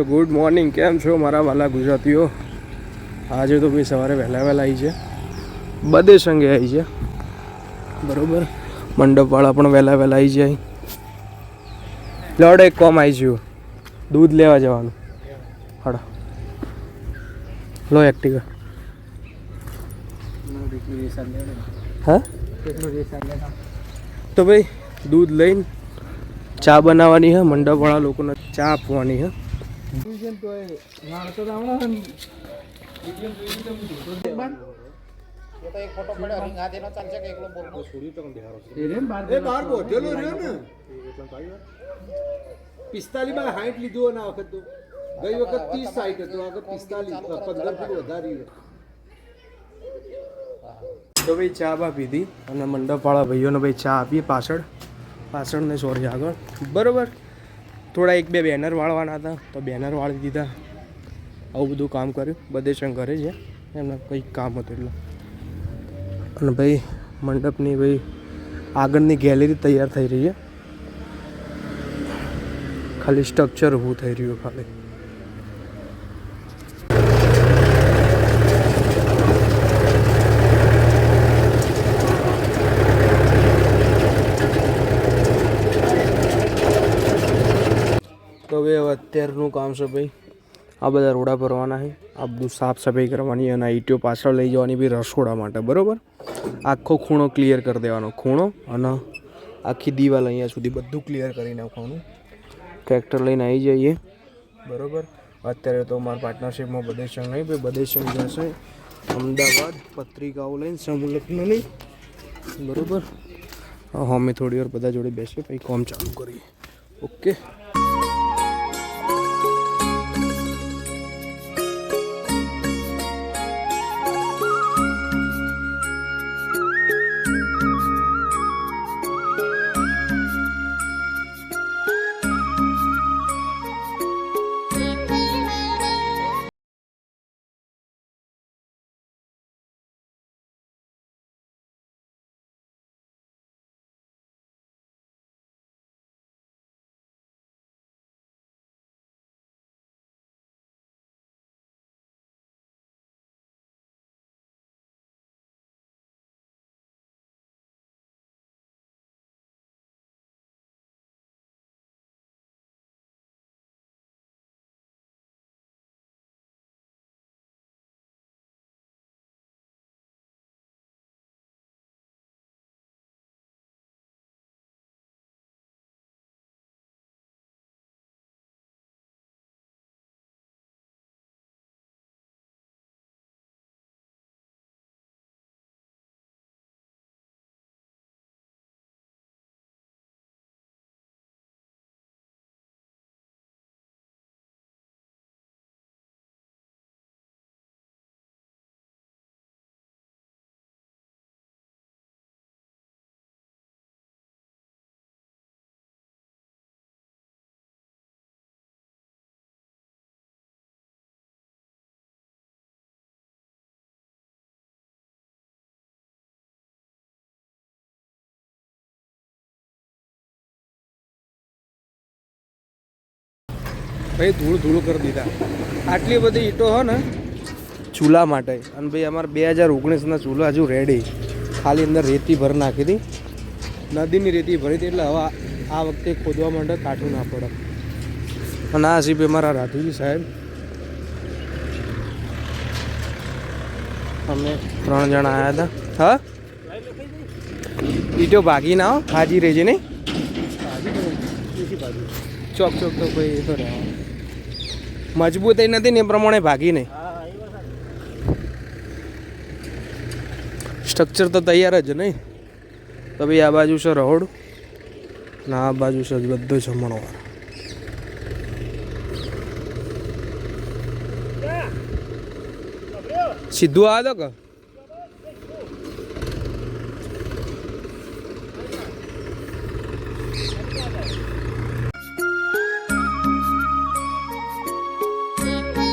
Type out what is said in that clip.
તો good morning. કેમ છો મારા વાલા ગુજરાતીઓ? આજે તો ભાઈ સવારે વહેલા વહેલા આવી છે. બધે સંગે આવી છે. બરોબર. મંડપવાળા પણ વહેલા વહેલા આવી જાય લડ કોમ આવી ગયું. દૂધ લેવા જવાનું. હડો લો એક્ટિવા હા? તો ભાઈ, દૂધ લઈને ચા બનાવવાની હે, મંડપવાળા લોકોને ચા આપવાની હે. પિસ્તાલીસમાં હાઈટ લીધું ના વખત તો ગઈ વખત ત્રીસ સાઈઠ હતું આગળ પિસ્તાલીસ પંદર ફૂટ વધારી તો ભાઈ ચા બા પીધી અને મંડપવાળા ભાઈઓને ભાઈ ચા આપીએ પાછળ. પાછળ ને સોરી આગળ. બરોબર? થોડા એક બે બેનર વાળવાના હતા, તો બેનર વાળી દીધા. આવું બધું કામ કર્યું. બધે ઘરે છે. એમને કંઈક કામ હતું એટલે. અને ભાઈ, મંડપની ભાઈ આગળની ગેલેરી તૈયાર થઈ રહી છે. ખાલી સ્ટ્રક્ચર ઊભું થઈ રહ્યું ખાલી. અત્યારનું કામ છે ભાઈ. આ બધા રોડા ભરવાના છે. આ બધું સાફ સફાઈ કરવાની અને ઈટીઓ પાછળ લઈ જવાની બી રસોડા માટે, બરાબર? આખો ખૂણો ક્લિયર કરી દેવાનો. ખૂણો અને આખી દિવાલ અહીંયા સુધી બધું ક્લિયર કરી નાખવાનું ટ્રેક્ટર લઈને આવી જઈએ. બરાબર? અત્યારે તો મારા પાર્ટનરશિપમાં બદેશંગ નહીં, ભાઈ બદેશંગ જશે. અમદાવાદ, પત્રિકાઓ લઈને સમુલખ્નની બરાબર? હા, અમે થોડી વાર બધા જોડે બેસીએ, પછી કોમ ચાલુ કરીએ. ઓકે ભાઈ ધૂળ ધૂળ કરી દીધા. આટલી બધી ઈંટો હો ને, ચૂલા માટે. અને ભાઈ અમારે બે હજાર ઓગણીસના ચૂલા હજુ રેડી ખાલી અંદર રેતી ભર નાખી હતી. નદીની રેતી ભરી હતી એટલે હવે આ વખતે ખોદવા માટે કાઠું ના પડે. અને આ સીપે મારા રાધુજી સાહેબ. અમે ત્રણ જણા આવ્યા હતા. હા? ઈટો ભાગી ના હાજી રહેજે નહીં. ચોક ચોક તો ભાઈ એ નથી ને એ પ્રમાણે ભાગી નહીં. સ્ટ્રક્ચર તો તૈયાર જ નહીં. તો ભાઈ આ બાજુ છે રહોડ ને આ બાજુ છે બધું જમણો. સીધું આ તો કે?